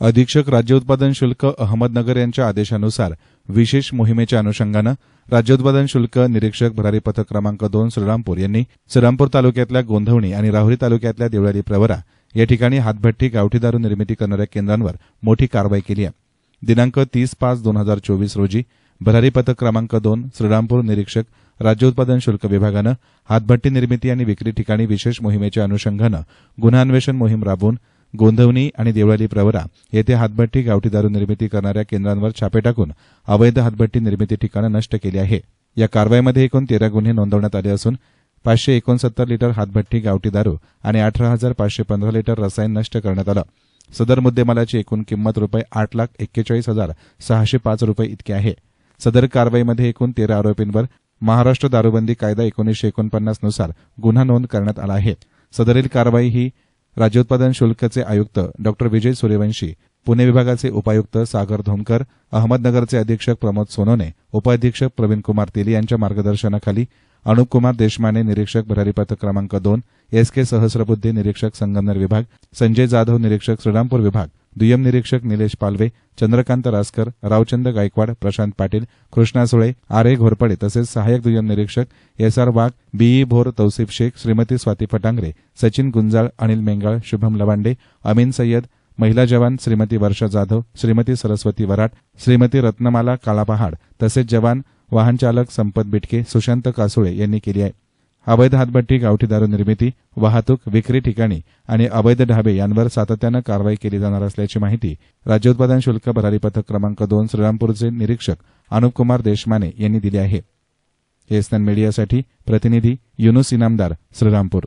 अधीक्षक राज्य उत्पादन शुल्क अहमदनगर यांच्या आदेशानुसार विशेष मोहिमेच्या अनुषंगानं राज्य उत्पादन शुल्क निरीक्षक भरारी पथक क्रमांक दोन श्रीरामपूर यांनी श्रीरामपूर तालुक्यातल्या गोंधवणी आणि राहुरी तालुक्यातल्या देवळाली प्रवरा या ठिकाणी हातभट्टी गावठी दारू निर्मिती करणाऱ्या केंद्रांवर मोठी कारवाई केली आहे. दिनांक तीस पाच दोन हजार चोवीस रोजी भरारी पथक क्रमांक दोन श्रीरामपूर निरीक्षक राज्य उत्पादन शुल्क विभागानं हातभट्टी निर्मिती आणि विक्री ठिकाणी विशेष मोहिमेच्या अनुषंगानं गुन्हा अन्वेषण मोहीम राबवून गोंधवणी आणि देवळाली प्रवरा येथे हातभट्टी गावठी दारू निर्मिती करणाऱ्या केंद्रांवर छापे टाकून अवैध हातभट्टी निर्मिती ठिकाणं नष्ट केली आहे. या कारवाईमध्ये एकूण तेरा गुन्हे नोंदवण्यात आले असून पाचशे एकोणसत्तर लिटर हातभट्टी गावठी दारू आणि अठरा हजार पाचशे पंधरा लिटर रसायन नष्ट करण्यात आलं. सदर मुद्देमालाची एकूण किंमत रुपये आठ लाख एक्केचाळीस हजार सहाशे पाच रुपये इतकी आहे. सदर कारवाईमध्ये एकूण तेरा आरोपींवर महाराष्ट्र दारूबंदी कायदा एकोणीसशे एकोणपन्नासनुसार गुन्हा नोंद करण्यात आला आहे. सदरील कारवाई ही राज्योत्पादन शुल्कचे आयुक्त डॉक्टर विजय सूर्यवंशी पुणे विभागाचे उपायुक्त सागर धोमकर अहमदनगरचे अधीक्षक प्रमोद सोनोने उपाधीक्षक प्रवीण कुमार तेली यांच्या मार्गदर्शनाखाली अनुप कुमार देशमाने निरीक्षक भरारी पथक क्रमांक दोन एस के सहस्रबुद्धे निरीक्षक संगमनेर विभाग संजय जाधव निरीक्षक श्रीरामपूर विभाग दुय्यम निरीक्षक निलेश पालवे चंद्रकांत रासकर रावचंद गायकवाड प्रशांत पाटील कृष्णा सुळे आर ए घोरपडे तसेच सहाय्यक दुय्यम निरीक्षक S R Wagh B E Bhor Tausif Shaikh Shrimati Swati Phatangare Sachin Gunjal Anil Mengal Shubham Lavande Amin Sayyad महिला जवान श्रीमती वर्षा जाधव श्रीमती सरस्वती वराट श्रीमती रत्नमाला काळापहाड तसेच जवान वाहनचालक संपत बिटके सुशांत कासुळे यांनी केली आहे. अवैध हातभट्टी गावठी दारू निर्मिती वाहतूक विक्री ठिकाणी आणि अवैध ढाबे यांवर सातत्यानं कारवाई केली जाणार असल्याची माहिती राज्य उत्पादन शुल्क भरारी पथक क्रमांक दोन श्रीरामपूरचे निरीक्षक अनुप कुमार देशमाने यांनी दिली आहे. एसएन मीडियासाठी प्रतिनिधी युनुस इनामदार श्रीरामपूर.